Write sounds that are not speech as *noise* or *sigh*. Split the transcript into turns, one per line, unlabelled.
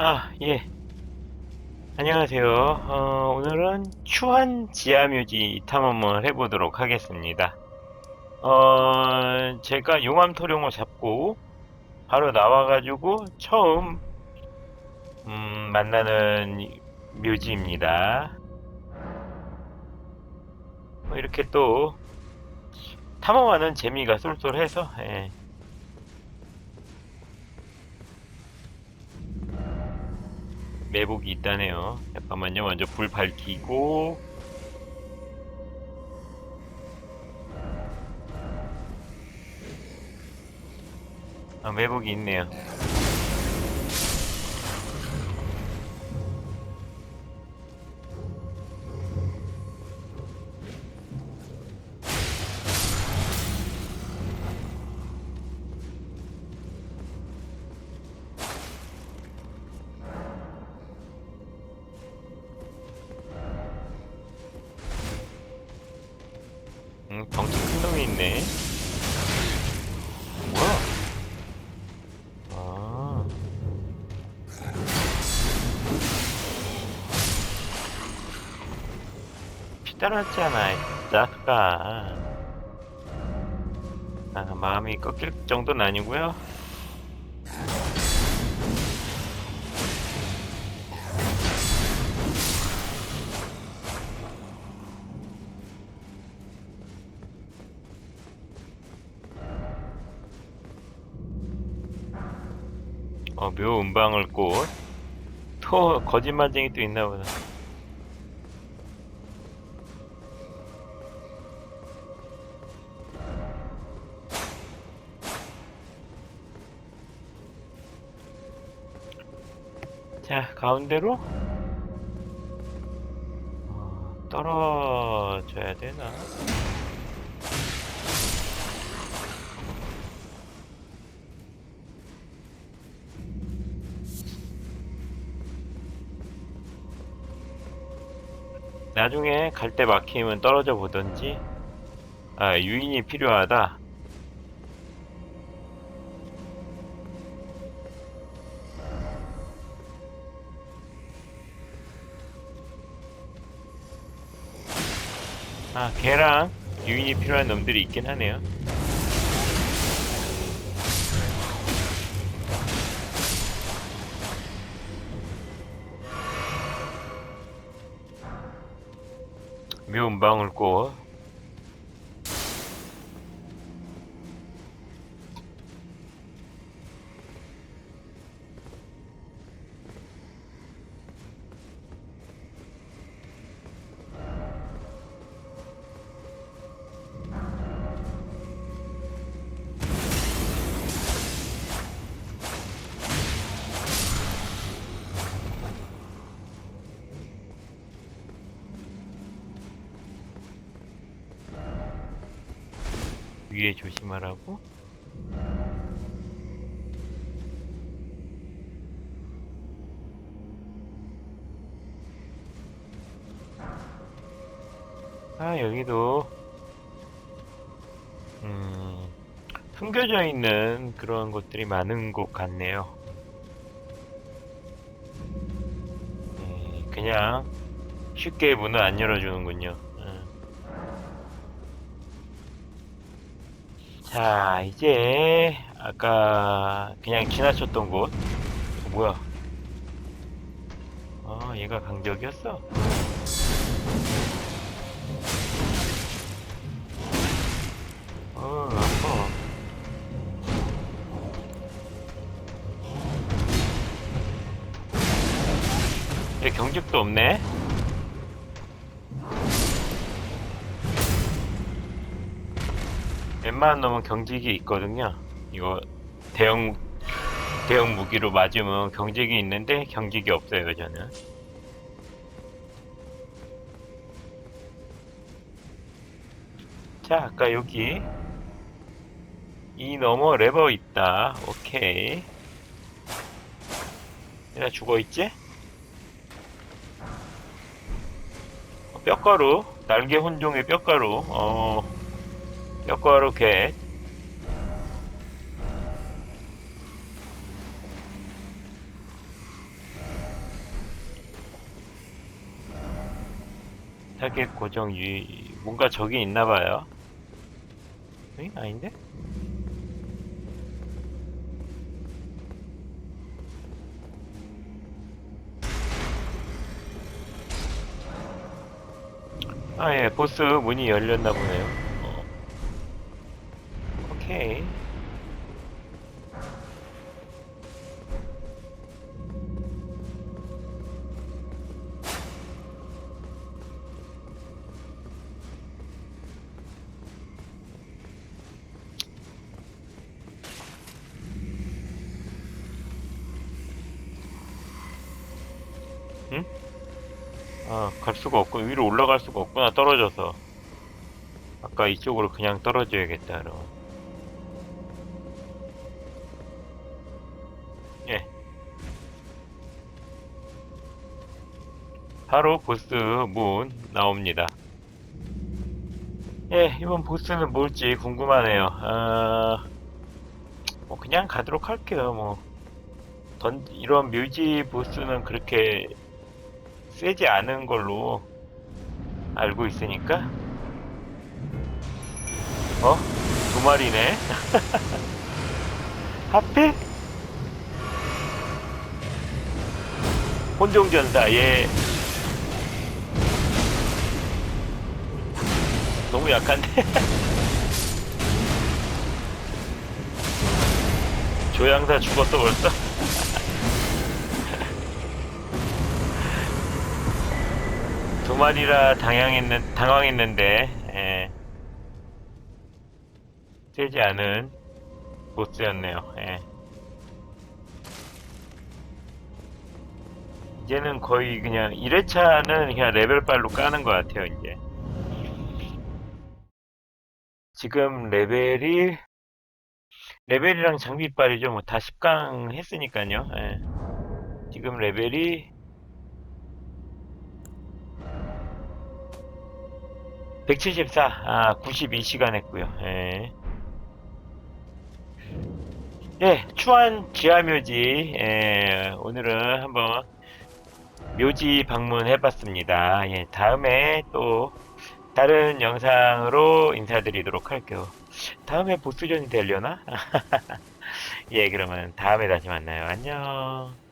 아, 예. 안녕하세요. 어, 오늘은 추한 지하묘지 탐험을 해보도록 하겠습니다. 어, 제가 용암 토룡을 잡고 바로 나와가지고 처음 음, 만나는 묘지입니다. 뭐 이렇게 또 탐험하는 재미가 쏠쏠해서 예. 매복이 있다네요. 잠깐만요. 먼저 불 밝히고 아, 매복이 있네요. 있네. 뭐야? 아. 피 따랐잖아, 나가. 아, 마음이 꺾일 정도는 아니고요. 어, 묘 음방울 꽃. 또 거짓말쟁이 또 있나 보다. 자, 가운데로 어, 떨어져야 되나? 나중에 갈 때 막히면 떨어져 보던지. 아 유인이 필요하다. 아 걔랑 유인이 필요한 놈들이 있긴 하네요 묘음방울 꽃 위에 조심하라고? 아 여기도 음 숨겨져 있는 그런 것들이 많은 곳 같네요. 네, 그냥 쉽게 문을 안 열어주는군요 자, 이제 아까 그냥 지나쳤던 곳. 어, 뭐야? 아, 얘가 강적이었어? 어, 아파. 얘 경직도 없네? 웬만한 놈은 경직이 있거든요. 이거 대형 대형 무기로 맞으면 경직이 있는데 경직이 없어요 저는. 자 아까 여기 이 너머 레버 있다. 오케이. 얘나 죽어 있지? 어, 뼈가루 날개 혼종의 뼈가루. 어. 요렇게 타겟 고정 유 뭔가 저기 있나봐요 응? 아닌데? 아예 보스 문이 열렸나 보네요 어. 오케이. 아, 갈 수가 없고, 위로 올라갈 수가 없구나, 떨어져서. 아까 이쪽으로 그냥 떨어져야겠다, 그럼. 바로 보스 문 나옵니다. 예, 이번 보스는 뭘지 궁금하네요. 아, 뭐, 그냥 가도록 할게요, 뭐. 던, 이런 묘지 보스는 그렇게 세지 않은 걸로 알고 있으니까 어? 두 마리네 *laughs* 하필? 혼종전사 얘 너무 약한데 *laughs* 조향사 죽었어 벌써? *laughs* 두 마리라 당황했는, 당황했는데, 예. 세지 않은 보스였네요, 예. 이제는 거의 그냥 1회차는 그냥 레벨빨로 까는 것 같아요, 이제. 지금 레벨이, 레벨이랑 장비빨이죠. 뭐 다 10강 했으니까요. 예. 지금 레벨이 174, 아, 92시간 했고요. 예. 예, 추한 지하묘지, 예, 오늘은 한번 묘지 방문해봤습니다. 예, 다음에 또 다른 영상으로 인사드리도록 할게요. 다음에 보스전이 되려나? *laughs* 예, 그러면 다음에 다시 만나요. 안녕.